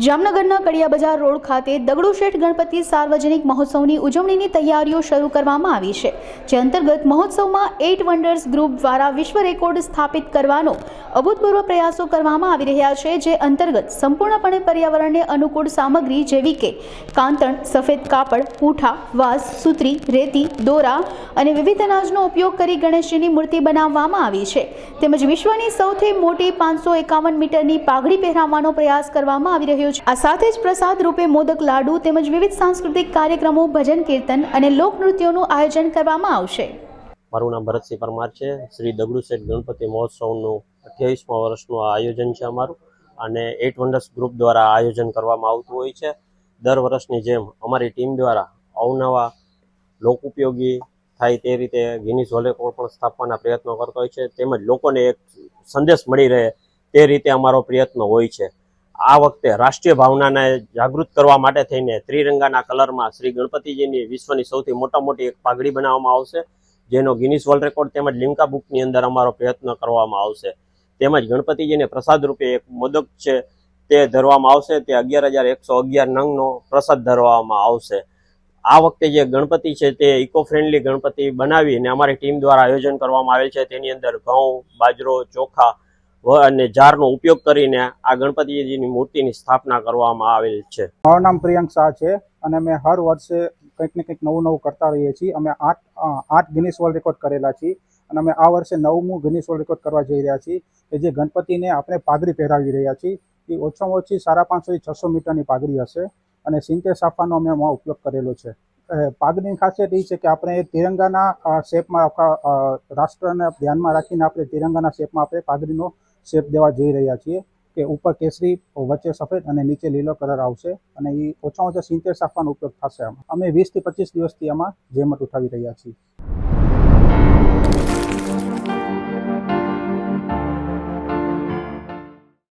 જામનગરના કડિયા બજાર રોડ ખાતે દગડુ શેઠ ગણપતિ સાર્વજનિક મહોત્સવની ઉજવણીની તૈયારીઓ શરૂ કરવામાં આવી છે, જે અંતર્ગત મહોત્સવમાં એઇટ વન્ડર્સ ગ્રુપ દ્વારા વિશ્વ રેકોર્ડ સ્થાપિત કરવાનો અભૂતપૂર્વ પ્રયાસો કરવામાં આવી રહ્યા છે, જે અંતર્ગત સંપૂર્ણપણે પર્યાવરણને અનુકૂળ સામગ્રી જેવી કે કાંતણ, સફેદ કાપડ, પૂઠા, વાસ, સૂત્રી, રેતી, દોરા અને વિવિધ અનાજનો ઉપયોગ કરી ગણેશજીની મૂર્તિ બનાવવામાં આવી છે. તેમજ વિશ્વની સૌથી મોટી પાંચસો એકાવન મીટરની પાઘડી પહેરાવવાનો પ્રયાસ કરવામાં આવી રહ્યો છે. આ સાથે જ પ્રસાદ રૂપે મોદક લાડુ તેમજ વિવિધ સાંસ્કૃતિક કાર્યક્રમો, ભજન, કીર્તન અને લોકનૃત્યોનું આયોજન કરવામાં આવશે. મારું નામ ભરતસિંહ પરમાર છે. શ્રી દગડુ શેઠ ગણપતિ મહોત્સવનું અઠ્યાવીસમાં વર્ષનું આયોજન છે અમારું અને એટ વન્ડર્સ ગ્રુપ દ્વારા આયોજન કરવામાં આવતું હોય છે. દર વર્ષની જેમ અમારી ટીમ દ્વારા અવનવા લોક ઉપયોગી થાય તે રીતે ગિનિસ વોલેકોડ પણ સ્થાપવાના પ્રયત્નો કરતો હોય છે. તેમજ લોકોને એક સંદેશ મળી રહે તે રીતે અમારો પ્રયત્ન હોય છે. આ વખતે રાષ્ટ્રીય ભાવનાને જાગૃત કરવા માટે થઈને ત્રિરંગાના કલરમાં શ્રી ગણપતિજીની વિશ્વની સૌથી મોટા મોટી એક પાઘડી બનાવવામાં આવશે, જેનો ગિનિસ વર્લ્ડ રેકોર્ડ તેમજ લિમ્કા બુકની અંદર અમારો પ્રયત્ન કરવામાં આવશે. તેમજ ગણપતિજીને પ્રસાદ રૂપે એક મોદક છે તે ધરવામાં આવશે, તે અગિયાર હજાર એકસો અગિયાર નંગનો પ્રસાદ ધરવામાં આવશે. આ વખતે જે ગણપતિ છે તે ઇકો ફ્રેન્ડલી ગણપતિ બનાવીને અમારી ટીમ દ્વારા આયોજન કરવામાં આવેલ છે. તેની અંદર ઘઉં, બાજરો, ચોખા અને જારનો ઉપયોગ કરીને આ ગણપતિજીની મૂર્તિની સ્થાપના કરવામાં આવેલ છે. મારું નામ પ્રિયંક શાહ છે અને અમે હર વર્ષે કંઈક ને કંઈક નવું નવું કરતા રહીએ છીએ. અમે આઠ આઠ ગિનિસ વર્લ્ડ રેકોર્ડ કરેલા છીએ અને અમે આ વર્ષે નવમું ગિનિસ વર્લ્ડ રેકોર્ડ કરવા જઈ રહ્યા છીએ કે જે ગણપતિને આપણે પાઘડી પહેરાવી રહ્યા છીએ. એ ઓછામાં ઓછી સાડા પાંચસોથી છસો મીટરની પાઘડી હશે અને સિંતે સાફાનો અમે એમાં ઉપયોગ કરેલો છે. પાઘરીની ખાસિયત એ છે કે આપણે તિરંગાના શેપમાં આખા રાષ્ટ્રને ધ્યાનમાં રાખીને આપણે તિરંગાના શેપમાં આપણે પાઘડીનો શેપ દેવા જઈ રહ્યા છીએ કે ઉપર કેસરી, વચ્ચે સફેદ અને નીચે લીલો કલર આવશે અને એ ઓછામાં ઓછા સિત્તેર સાફવાનો ઉપયોગ થશે આમાં. અમે વીસથી પચીસ દિવસથી આમાં જેમત ઉઠાવી રહ્યા છીએ.